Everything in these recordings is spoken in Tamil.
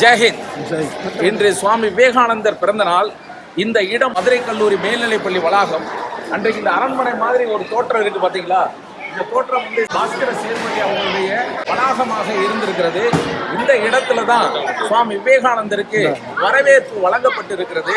ஜெயஹிந்த் இன்று சுவாமி விவேகானந்தர் பிறந்த நாள் இந்த இடம் மதுரை கல்லூரி மேல்நிலைப்பள்ளி வளாகம். அன்றைக்கு இந்த அரண்மனை மாதிரி ஒரு தோற்றம் இருக்கு பாத்தீங்களா இந்த தோற்றம் வந்து பாஸ்கர சேர்மணி அவங்களுடைய வளாகமாக இருந்திருக்கிறது. இந்த இடத்துல தான் சுவாமி விவேகானந்தருக்கு வரவேற்பு வழங்கப்பட்டிருக்கிறது.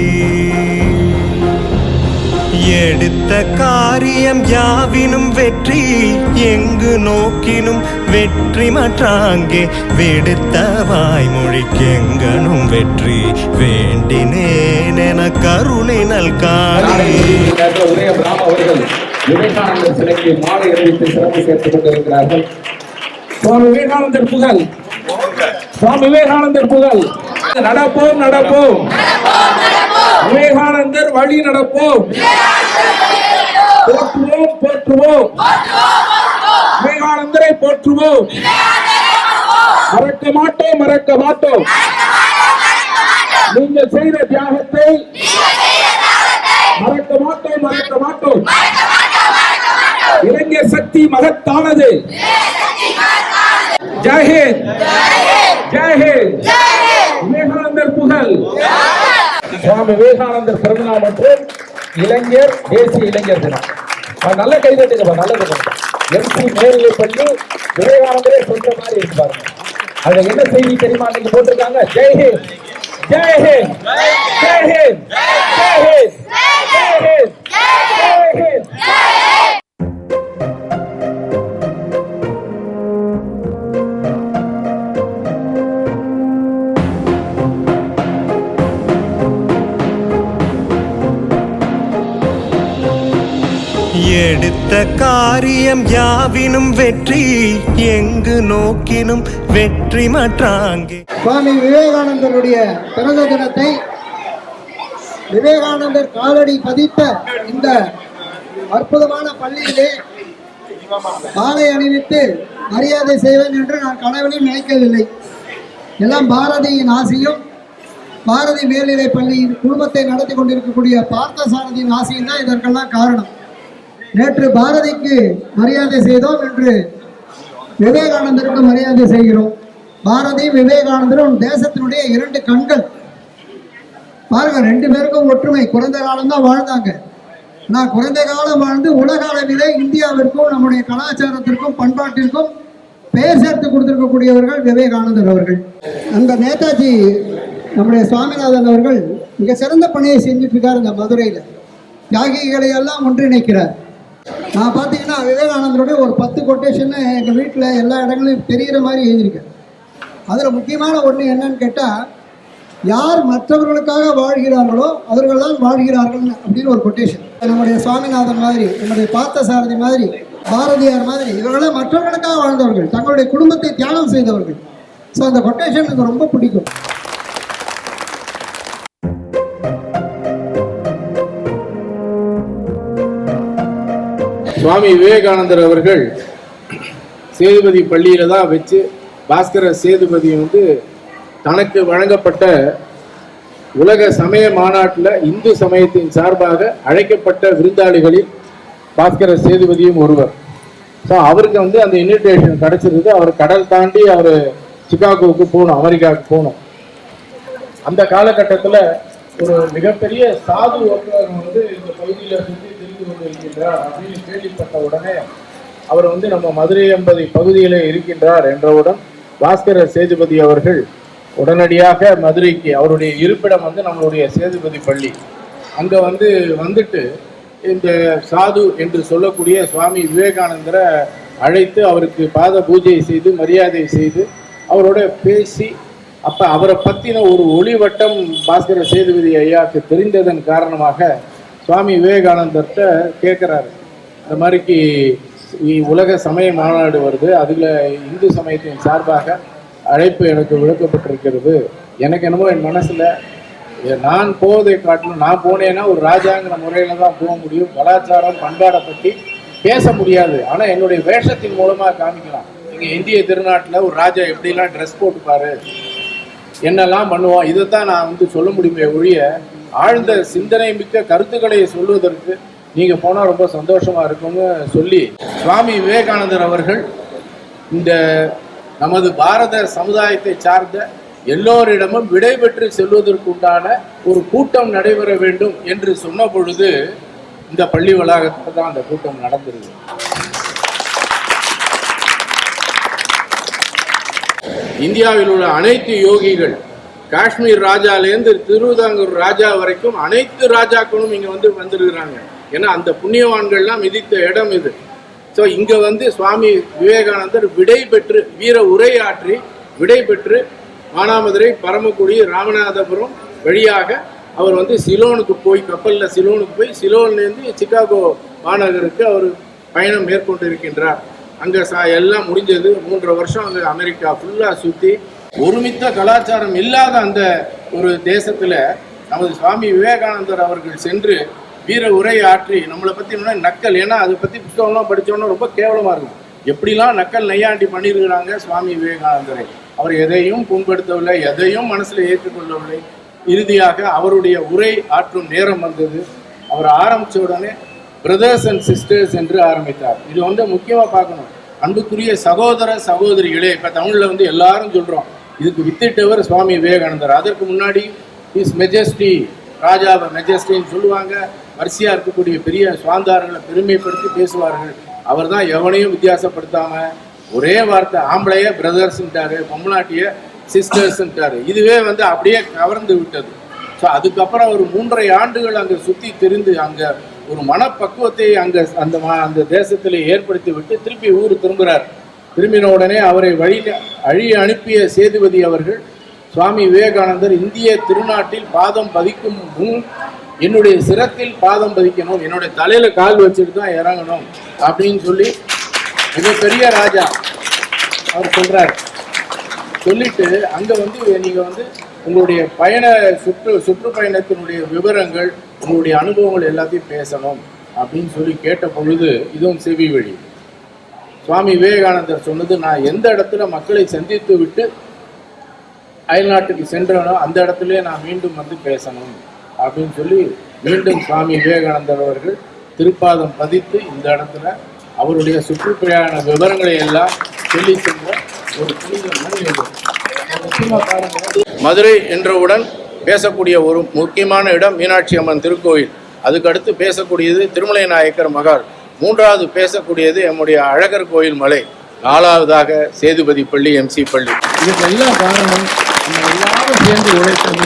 எடுத்த காரியம் யாவினும் வெற்றி எங்கு நோக்கினும் வெற்றி மற்றாங்கே. விடுத்த வாய்மொழிக்கெங்கனும் வெற்றி வேண்டினேன் என கருணை காளி நேற்று விவேகானந்தர் சிலைக்கு மாலை அறிவித்து சிறப்பு சேர்த்துக் கொண்டிருக்கிறார்கள் சுவாமி விவேகானந்தர் புகழ். சுவாமி விவேகானந்தர் புகழ். நடப்போம் நடப்போம். விவேகானந்தர் வழி நடப்போம். போற்றுவோம் போற்றுவோம். விவேகானந்தரை போற்றுவோம். மறக்க மாட்டோம் மறக்க மாட்டோம். நீங்கள் செய்த தியாகத்தை மறக்க மாட்டோம் மறக்க மாட்டோம். இளைஞர் சக்தி மகத்தானது. ஜெயஹிந்த் ஜெயஹிந்த் விவேகானந்தர் புகழ் சுவாமி விவேகானந்தர் பிறந்தநாள் மற்றும் இளைஞர் தேசிய இளைஞர் தினம். அது நல்ல கைதட்டுங்கப்பா நல்லது எம்சி மேல்நிலை பள்ளி விவேகானந்தரே சொல்ற மாதிரி இருக்கு பாருங்க. அதுல என்ன செய்தி தெரியுமா? நீங்க போட்டிருக்காங்க. ஜெய்ஹிந்த் ஜெய்ஹிந்த் ஜெய்ஹிந்த் ஜெய்ஹிந்த் ஜெய்ஹிந்த் ஜெய்ஹிந்த் எடுத்த காரியம் யாவினும் வெற்றி எங்கு நோக்கினும் வெற்றி மற்றாங்க. சுவாமி விவேகானந்தருடைய பிறந்த தினத்தை விவேகானந்தர் காலடி பதித்த இந்த அற்புதமான பள்ளியிலே மாலை அணிவித்து மரியாதை செய்வேன் என்று நான் கனவிலும் நினைக்கவில்லை. எல்லாம் பாரதியின் ஆசையும் பாரதி மேல்நிலை பள்ளியின் குடும்பத்தை நடத்தி கொண்டிருக்கக்கூடிய பார்த்தசாரதியின் ஆசையும் தான் இதற்கெல்லாம் காரணம். நேற்று பாரதிக்கு மரியாதை செய்தோம் என்று விவேகானந்தருக்கு மரியாதை செய்கிறோம். பாரதி விவேகானந்தரும் தேசத்தினுடைய இரண்டு கண்கள். பாருங்க ரெண்டு பேருக்கும் ஒற்றுமை. குறைந்த காலம் தான் வாழ்ந்தாங்க. நான் குறைந்த காலம் வாழ்ந்து உலக அளவிலே இந்தியாவிற்கும் நம்முடைய கலாச்சாரத்திற்கும் பண்பாட்டிற்கும் பெயர் சேர்த்து கொடுத்திருக்கக்கூடியவர்கள் விவேகானந்தர் அவர்கள். அந்த நேதாஜி நம்முடைய சுவாமிநாதன் அவர்கள் மிக சிறந்த பணியை செஞ்சுட்டு இருக்கார் இந்த மதுரையில். தியாகிகளை எல்லாம் ஒன்றிணைக்கிறார். நான் பார்த்தீங்கன்னா விவேகானந்தருடைய ஒரு பத்து கொட்டேஷன் எங்கள் வீட்டில் எல்லா இடங்களையும் தெரிகிற மாதிரி எழுதியிருக்கேன். அதில் முக்கியமான ஒன்று என்னன்னு கேட்டால் யார் மற்றவர்களுக்காக வாழ்கிறார்களோ அவர்கள் தான் வாழ்கிறார்கள் அப்படின்னு ஒரு கொட்டேஷன் நம்முடைய சுவாமிநாதன் மாதிரி நம்முடைய பார்த்தசாரதி மாதிரி பாரதியார் மாதிரி இவர்களாம் மற்றவர்களுக்காக வாழ்ந்தவர்கள் தங்களுடைய குடும்பத்தை தியாகம் செய்தவர்கள். ஸோ அந்த கொட்டேஷன் எனக்கு ரொம்ப பிடிக்கும். சுவாமி விவேகானந்தர் அவர்கள் சேதுபதி பள்ளியில தான் வச்சு பாஸ்கர சேதுபதி வந்து தனக்கு வழங்கப்பட்ட உலக சமய மாநாட்டில் இந்து சமயத்தின் சார்பாக அழைக்கப்பட்ட விருந்தாளிகளில் பாஸ்கர சேதுபதியும் ஒருவர். ஸோ அவருக்கு வந்து அந்த இன்விடேஷன் கிடைச்சிருக்கு அவர் கடல் தாண்டி அவர் சிகாகோவுக்கு போகணும் அமெரிக்காவுக்கு போகணும். அந்த காலகட்டத்தில் ஒரு மிகப்பெரிய சாது ஒருத்தர் வந்து இந்த பகுதியில் சுற்றி திரிந்து கொண்டு இருக்கின்றார். அப்படின்னு கேள்விப்பட்ட உடனே அவர் வந்து நம்ம மதுரை என்பதை பகுதியில் இருக்கின்றார் என்றவுடன் பாஸ்கர சேதுபதி அவர்கள் உடனடியாக மதுரைக்கு அவருடைய இருப்பிடம் வந்து நம்மளுடைய சேதுபதி பள்ளி. அங்கே வந்து வந்துட்டு இந்த சாது என்று சொல்லக்கூடிய சுவாமி விவேகானந்தரை அழைத்து அவருக்கு பாத பூஜை செய்து மரியாதை செய்து அவரோட பேசி அப்போ அவரை பற்றின ஒரு ஒளிவட்டம் பாஸ்கர சேதுபதி ஐயாவுக்கு தெரிந்ததன் காரணமாக சுவாமி விவேகானந்தர்கிட்ட கேட்குறாரு. இந்த மாதிரிக்கு உலக சமய மாநாடு வருது. அதில் இந்து சமயத்தின் சார்பாக அழைப்பு எனக்கு விளக்கப்பட்டிருக்கிறது எனக்கு என்னமோ என் மனசில் நான் போவதை காட்டிலும் நான் போனேன்னா ஒரு ராஜாங்கிற முறையில் தான் போக முடியும். கலாச்சாரம் பண்பாடை பற்றி பேச முடியாது. ஆனால் என்னுடைய வேஷத்தின் மூலமாக காமிக்கலாம். இங்க இந்திய திருநாட்டில் ஒரு ராஜா எப்படிலாம் ட்ரெஸ் போட்டுப்பாரு? என்னெல்லாம் பண்ணுவோம் இதை தான் நான் வந்து சொல்ல முடியுமே ஒழிய ஆழ்ந்த சிந்தனை மிக்க கருத்துக்களை சொல்வதற்கு நீங்க போனா ரொம்ப சந்தோஷமா இருக்கும்னு சொல்லி சுவாமி விவேகானந்தர் அவர்கள் இந்த நமது பாரத சமுதாயத்தை சார்ந்த எல்லோரிடமும் விடைபெற்று செல்வதற்குண்டான ஒரு கூட்டம் நடைபெற வேண்டும் என்று சொன்ன பொழுது இந்த பள்ளி வளாகத்தில் தான் அந்த கூட்டம் நடந்திருக்கு இந்தியாவில் உள்ள அனைத்து யோகிகள் காஷ்மீர் ராஜாலேருந்து திருவிதாங்கூர் ராஜா வரைக்கும் அனைத்து ராஜாக்களும் இங்கே வந்து வந்திருக்கிறாங்க. ஏன்னா அந்த புண்ணியவான்கள்லாம் மிதித்த இடம் இது. ஸோ இங்கே வந்து சுவாமி விவேகானந்தர் விடை பெற்று வீர உரையாற்றி விடை பெற்று மானாமதுரை பரமக்குடி ராமநாதபுரம் வழியாக அவர் வந்து சிலோனுக்கு போய் கப்பலில் சிலோனுக்கு போய் சிலோன்லேருந்து சிக்காகோ மாநகருக்கு அவர் பயணம் மேற்கொண்டிருக்கின்றார். அங்கே சா எல்லாம் முடிஞ்சது. மூன்றரை வருஷம் அங்கே அமெரிக்கா ஃபுல்லாக சுற்றி ஒருமித்த கலாச்சாரம் இல்லாத அந்த ஒரு தேசத்தில் நமது சுவாமி விவேகானந்தர் அவர்கள் சென்று வீர உரை ஆற்றி நம்மளை பற்றி நக்கல்? ஏன்னா அதை பற்றி புத்தகம்லாம் படித்தோன்னா ரொம்ப கேவலமாக இருக்கும். எப்படிலாம் நக்கல் நையாண்டி பண்ணியிருக்கிறாங்க சுவாமி விவேகானந்தரை? அவர் எதையும் புண்படுத்தவில்லை எதையும் மனசில் ஏற்றுக்கொள்ளவில்லை. இறுதியாக அவருடைய உரை ஆற்றும் நேரம் வந்தது. அவர் ஆரம்பித்த உடனே பிரதர்ஸ் அண்ட் சிஸ்டர்ஸ் என்று ஆரம்பித்தார். இது வந்து முக்கியமாக பார்க்கணும். அன்புக்குரிய சகோதர சகோதரிகளே இப்போ தமிழில் வந்து எல்லாரும் சொல்கிறோம் இதுக்கு வித்திட்டவர் சுவாமி விவேகானந்தர். அதற்கு முன்னாடி இஸ் மெஜஸ்டி ராஜாவை மெஜஸ்டின்னு சொல்லுவாங்க. வரிசையாக இருக்கக்கூடிய பெரிய சுவாந்தார்களை பெருமைப்படுத்தி பேசுவார்கள். அவர் தான் எவனையும் வித்தியாசப்படுத்தாம ஒரே வார்த்தை ஆம்பளைய பிரதர்ஸ்ன்ட்டாரு பொம்மநாட்டிய சிஸ்டர்ஸ்ன்ட்டாரு இதுவே வந்து அப்படியே கவர்ந்து விட்டது. ஸோ அதுக்கப்புறம் ஒரு மூன்றரை ஆண்டுகள் அங்கே சுற்றி திரிந்து அங்கே ஒரு மனப்பக்குவத்தை அங்கே அந்த ம- அந்த தேசத்தில் ஏற்படுத்தி விட்டு திருப்பி ஊர் திரும்புகிறார் திரும்பின உடனே அவரை வழி அழி அனுப்பிய சேதுபதி அவர்கள் சுவாமி விவேகானந்தர் இந்திய திருநாட்டில் பாதம் பதிக்கும் முன் என்னுடைய சிரத்தில் பாதம் பதிக்கணும் என்னுடைய தலையில கால் வச்சுட்டு தான் இறங்கணும் அப்படின்னு சொல்லி மிகப்பெரிய ராஜா அவர் சொல்றாரு. சொல்லிட்டு அங்க வந்து நீங்க வந்து உங்களுடைய பயண சுற்று சுற்றுப்பயணத்தினுடைய விவரங்கள் உங்களுடைய அனுபவங்கள் எல்லாத்தையும் பேசணும் அப்படின்னு சொல்லி கேட்ட பொழுது இதுவும் செவி வழி. சுவாமி விவேகானந்தர் சொன்னது நான் எந்த இடத்துல மக்களை சந்தித்து விட்டு அயல்நாட்டுக்கு சென்றனோ அந்த இடத்துலயே நான் மீண்டும் வந்து பேசணும் அப்படின்னு சொல்லி மீண்டும் சுவாமி விவேகானந்தர் அவர்கள் திருப்பாதம் பதித்து இந்த இடத்துல அவருடைய சுற்றுப்பயண விவரங்களை எல்லாம் சொல்லி சென்ற ஒரு புனித மதுரை என்றவுடன் பேசக்கூடிய ஒரு முக்கியமான இடம் மீனாட்சி அம்மன் திருக்கோயில். அதுக்கு அடுத்து பேசக்கூடியது திருமலை நாயக்கர் மகால். மூன்றாவது பேசக்கூடியது எம்முடைய அழகர் கோயில் மலை நாலாவதாக சேதுபதி பள்ளி எம்சி பள்ளி. இதுக்கெல்லாம் காரணம் நம்ம எல்லாரும் சேர்ந்து உழைத்தது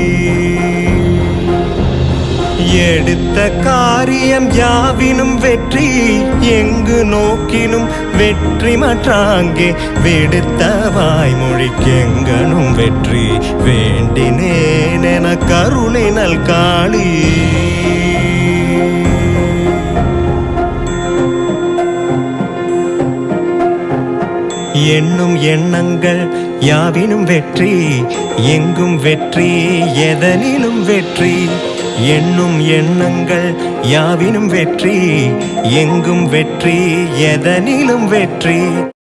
எடுத்த காரியம் யாவினும் வெற்றி எங்கு நோக்கினும் வெற்றி மற்றாங்கே. வெடுத்த வாய்மொழிக்கெங்கனும் வெற்றி வேண்டினேன் என கருளினல் காளி எண்ணும் எண்ணங்கள் யாவினும் வெற்றி எங்கும் வெற்றி எதனிலும் வெற்றி. எண்ணும் எண்ணங்கள் யாவினும் வெற்றி எங்கும் வெற்றி எதனிலும் வெற்றி.